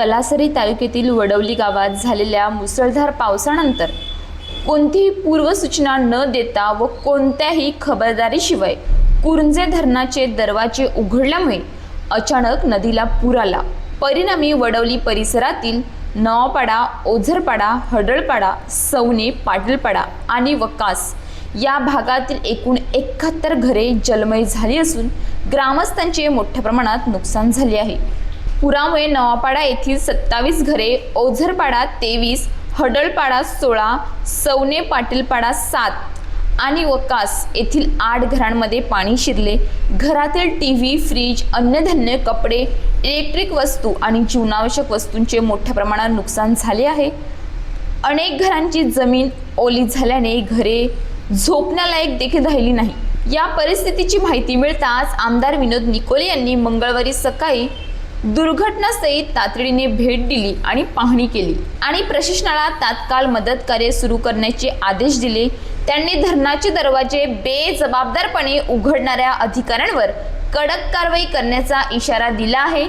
तलासरी तालुक्यातील वडवली गावात झालेल्या मुसळधार पावसानंतर कोणतीही पूर्वसूचना न देता व कोणत्याही खबरदारीशिवाय कुरंजे धरणाचे दरवाजे उघडल्यामुळे अचानक नदीला पूर आला. परिणामी वडवली परिसरातील नवापाडा ओझरपाडा हडळपाडा सवने पाटीलपाडा आणि वकास या भागातील एकूण एकाहत्तर घरे जलमय झाली असून ग्रामस्थांचे मोठ्या प्रमाणात नुकसान झाले आहे. पुरामुळे नवापाडा येथील सत्तावीस घरे ओझरपाडा तेवीस हडळपाडा सोळा सवने पाटीलपाडा सात आणि वकास येथील आठ घरांमध्ये पाणी शिरले. घरातील टी व्ही फ्रीज अन्नधान्य कपडे इलेक्ट्रिक वस्तू आणि जीवनावश्यक वस्तूंचे मोठ्या प्रमाणात नुकसान झाले आहे. अनेक घरांची जमीन ओली झाल्याने घरे झोपण्यालायक देखील राहिली नाही. या परिस्थितीची माहिती मिळताच आमदार विनोद निकोले यांनी मंगळवारी सकाळी दुर्घटनास्थळी तातडीने भेट दिली आणि पाहणी केली. आणि प्रशासनाला तात्काळ मदत कार्य सुरू करण्याचे आदेश दिले. त्यांनी धरणाचे दरवाजे बेजबाबदारपणे उघडणाऱ्या अधिकाऱ्यांवर कडक कारवाई करण्याचा इशारा दिला आहे.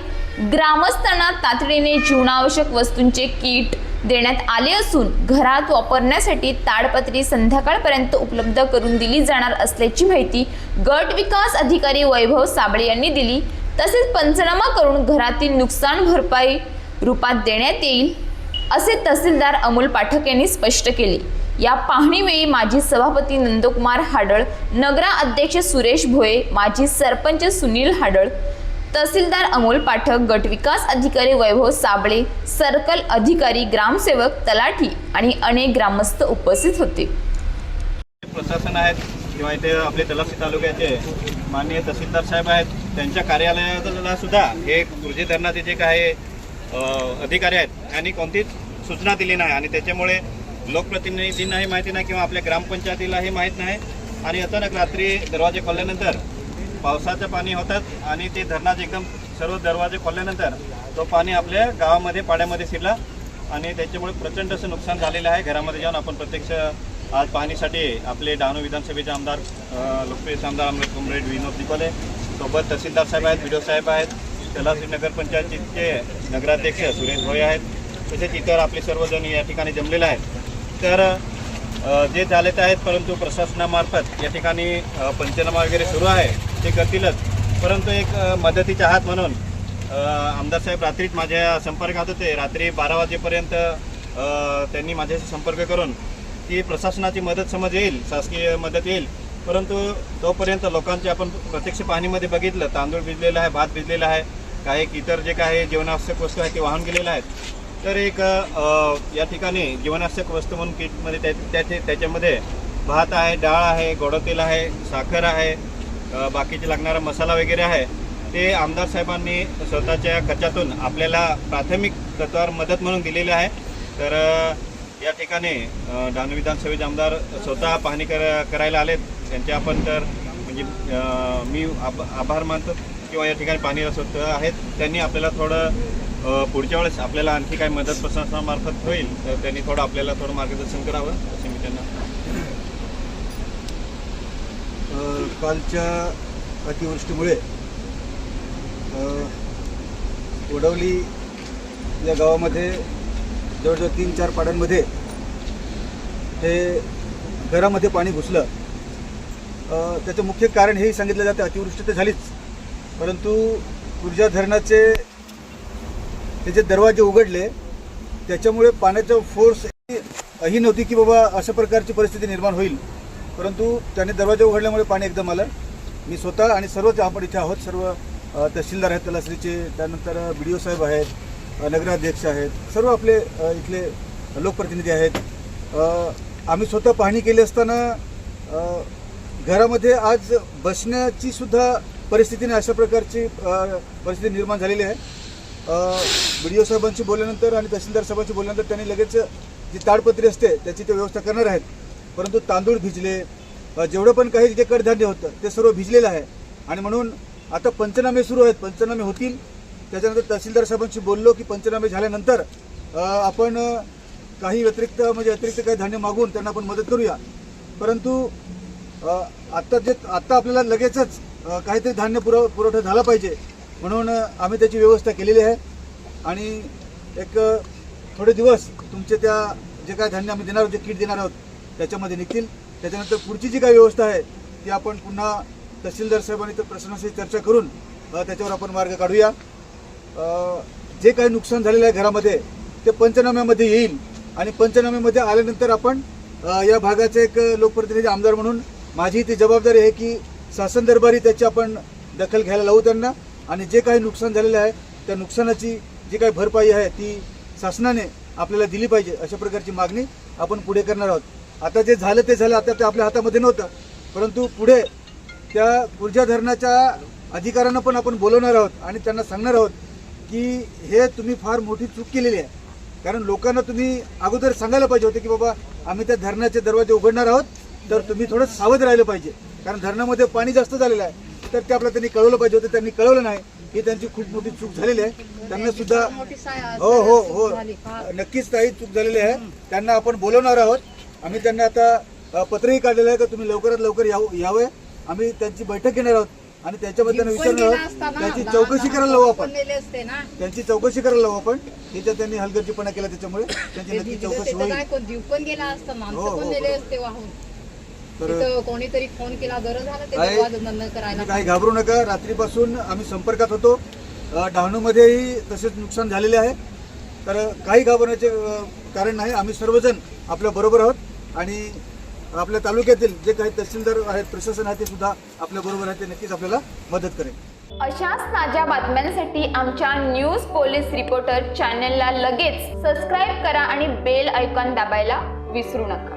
ग्रामस्थांना तातडीने जीवनावश्यक वस्तूंचे किट देण्यात आले असून घरात वापरण्यासाठी ताडपत्री संध्याकाळपर्यंत उपलब्ध करून दिली जाणार असल्याची माहिती गट विकास अधिकारी वैभव साबळे यांनी दिली. तसेच पंचनामा करून घरातील नुकसान भरपाई रूपात देण्यात येईल असे तहसीलदार अमोल पाठक यांनी स्पष्ट केले. या पाहणीवेळी माजी सभापती नंदकुमार हाडळ नगरा अध्यक्ष सुरेश भोये माजी सरपंच सुनील हाडळ तहसीलदार अमोल पाठक गटविकास अधिकारी वैभव साबळे सर्कल अधिकारी ग्रामसेवक तलाठी आणि अनेक ग्रामस्थ उपस्थित होते. प्रशासन आहेत किंवा इथे आपले तलाठी तालुक्याचे माननीय तहसीलदार साहेब आहेत त्यांच्या कार्यालयाला सुद्धा हे गुरुजी धरणाचे जे काही अधिकारी आहेत. त्यांनी कोणतीच सूचना दिली नाही आणि त्याच्यामुळे लोकप्रतिनिधींनाही माहिती नाही किंवा आपल्या ग्रामपंचायतीलाही माहीत नाही. आणि अचानक रात्री दरवाजे खोलल्यानंतर पावसाचं पाणी होतात आणि ते धरणाचे एकदम सर्व दरवाजे खोलल्यानंतर तो पाणी आपल्या गावामध्ये पाड्यामध्ये शिरला आणि त्याच्यामुळे प्रचंड असं नुकसान झालेलं आहे. घरामध्ये जाऊन आपण प्रत्यक्ष आज पाहणीसाठी आपले डहाणू विधानसभेचे आमदार लोकप्रिय आमदार अमृत कॉम्रेड विनोद निकोले सोबत तहसीलदार साहेब आहेत बी साहेब आहेत तलासी नगरपंचायतीचे नगराध्यक्ष सुरेश भोये आहेत तसेच इतर आपले सर्वजण या ठिकाणी जमलेले आहेत. तर जे झाले ते आहेत परंतु प्रशासनामार्फत या ठिकाणी पंचनामा वगैरे सुरू आहे ते करतीलच. परंतु एक मदतीच्या मदतीचा हात म्हणून आमदार साहेब रात्रीच माझ्या संपर्कात होते. रात्री बारा वाजेपर्यंत त्यांनी माझ्याशी संपर्क करून की प्रशासनाची मदत समज येईल शासकीय मदत येईल परंतु तोपर्यंत लोकांचे आपण प्रत्यक्ष पाहणीमध्ये बघितलं तांदूळ भिजलेला आहे भात भिजलेला आहे काही इतर जे काही जीवनावश्यक वस्तू आहेत ते वाहून गेलेल्या आहेत. तर एक या ठिकाणी जीवनावश्यक वस्तू म्हणून किटमध्ये त्या त्याचे त्याच्यामध्ये भात आहे डाळ आहे गोडतेल आहे साखर आहे बाकीचे लागणारा मसाला वगैरे आहे. ते आमदार साहेबांनी स्वतःच्या खर्चातून आपल्याला प्राथमिक तत्वावर मदत म्हणून दिलेली आहे. तर या ठिकाणी डान विधानसभेचे आमदार स्वतः पाहणी कर करायला आलेत. त्यांचे आपण तर म्हणजे मी आभ आभार मानतो किंवा या ठिकाणी पाणी स्वतः आहेत. त्यांनी आपल्याला थोडं पुढच्या वेळेस आपल्याला आणखी काही मदत प्रशासनामार्फत होईल तर त्यांनी थोडं आपल्याला थोडं मार्गदर्शन करावं असे मी त्यांना कालच्या अतिवृष्टीमुळे ओढवली या गावामध्ये जवळजवळ तीन चार पाड्यांमध्ये हे घरामध्ये पाणी घुसलं. त्याचं मुख्य कारण हेही सांगितलं जातं अतिवृष्टी तर झालीच. परंतु ऊर्जा धरणाचे त्याचे दरवाजे उघडले त्याच्यामुळे पाण्याचं फोर्स ही नव्हती की बाबा अशा प्रकारची परिस्थिती निर्माण होईल. परंतु त्याने दरवाजा उघडल्यामुळे पाणी एकदम आलं. मी स्वतः आणि सर्वच आपण इथे आहोत सर्व तहसीलदार आहेत तलासरीचे त्यानंतर बी डी ओ साहेब आहेत नगराध्यक्ष आहेत सर्व आपले इथले लोकप्रतिनिधी आहेत. आम्ही स्वतः पाहणी केली असताना घरामध्ये आज बसण्याची सुद्धा परिस्थितीने अशा प्रकारची परिस्थिती निर्माण झालेली आहे. बी डी ओ साहेबांशी बोलल्यानंतर आणि तहसीलदार साहेबांशी बोलल्यानंतर त्यांनी लगेच जी ताडपत्री असते त्याची ते व्यवस्था करणार आहेत. परंतु तांदूळ भिजले जेवढं पण काही जे कडधान्य होतं ते सर्व भिजलेलं आहे. आणि म्हणून आता पंचनामे सुरू आहेत पंचनामे होतील. त्याच्यानंतर तहसीलदार साहेबांशी बोललो की पंचनामे झाल्यानंतर आपण काही व्यतिरिक्त म्हणजे अतिरिक्त काही धान्य मागून त्यांना आपण मदत करूया. परंतु आत्ता जे आत्ता आपल्याला लगेचच काहीतरी धान्य पुरव पुरवठा झाला पाहिजे. म्हणून आम्ही त्याची व्यवस्था केलेली आहे. आणि एक थोडे दिवस तुमचे त्या जे काय धान्य आम्ही देणार आहोत जे किट देणार आहोत त्याच्यामध्ये निघतील. त्याच्यानंतर पुढची जी काही व्यवस्था आहे ती आपण पुन्हा तहसीलदार साहेब आणि प्रशासनाशी चर्चा करून त्याच्यावर आपण मार्ग काढूया. जे काही नुकसान झालेलं आहे घरामध्ये ते पंचनाम्यामध्ये येईल. आणि पंचनाम्यामध्ये आल्यानंतर आपण या भागाचे एक लोकप्रतिनिधी आमदार म्हणून माझी ती जबाबदारी आहे की शासन दरबारी त्याची आपण दखल घ्यायला लावू त्यांना आणि जे काही नुकसान झालेलं आहे त्या नुकसानाची जी काही भरपाई आहे ती शासनाने आपल्याला दिली पाहिजे अशा प्रकारची मागणी आपण पुढे करणार आहोत. आता जे झालं ते झालं आता ते आपल्या हातामध्ये नव्हतं. परंतु पुढे त्या ऊर्जा धरणाच्या अधिकाऱ्यांना पण आपण बोलवणार आहोत आणि त्यांना सांगणार आहोत की हे तुम्ही फार मोठी चूक केलेली आहे. कारण लोकांना तुम्ही अगोदर सांगायला पाहिजे होते की बाबा आम्ही त्या धरणाचे दरवाजे उघडणार आहोत. तर तुम्ही थोडं सावध राहिलं पाहिजे. कारण धरणामध्ये पाणी जास्त झालेलं आहे. तर ते आपल्याला त्यांनी कळवलं पाहिजे होतं. त्यांनी कळवलं नाही. ही त्यांची खूप मोठी चूक झालेली आहे. त्यांना सुद्धा हो हो हो. नक्कीच काही चूक झालेली आहे. त्यांना आपण बोलवणार आहोत. आम्ही त्यांना आता पत्रही काढलेलं आहे का तुम्ही लवकरात लवकर याव आम्ही त्यांची बैठक घेणार आहोत. आणि त्याच्याबद्दल विचारणार आहोत. त्यांची चौकशी करायला लावू आपण. त्यांची चौकशी करायला लावू आपण. त्याच्यात त्यांनी हलगर्जीपणा केला त्याच्यामुळे. त्यांची नक्की चौकशी होईल. तर कोणीतरी फोन केला गरज झालं करायला? काही घाबरू नका. रात्रीपासून आम्ही संपर्कात होतो. डहाणूमध्येही तसेच नुकसान झालेले आहे. तर काही घाबरण्याचे कारण नाही. आम्ही सर्वजण आपल्या बरोबर आहोत. आणि आपल्या तालुक्यातील जे काही तहसीलदार आहेत प्रशासन आहे ते सुद्धा आपल्या बरोबर आहे. ते नक्कीच आपल्याला मदत करेल. अशाच ताज्या बातम्यांसाठी आमच्या न्यूज पोलीस रिपोर्टर चॅनलला लगेच सबस्क्राईब करा आणि बेल आयकॉन दाबायला विसरू नका.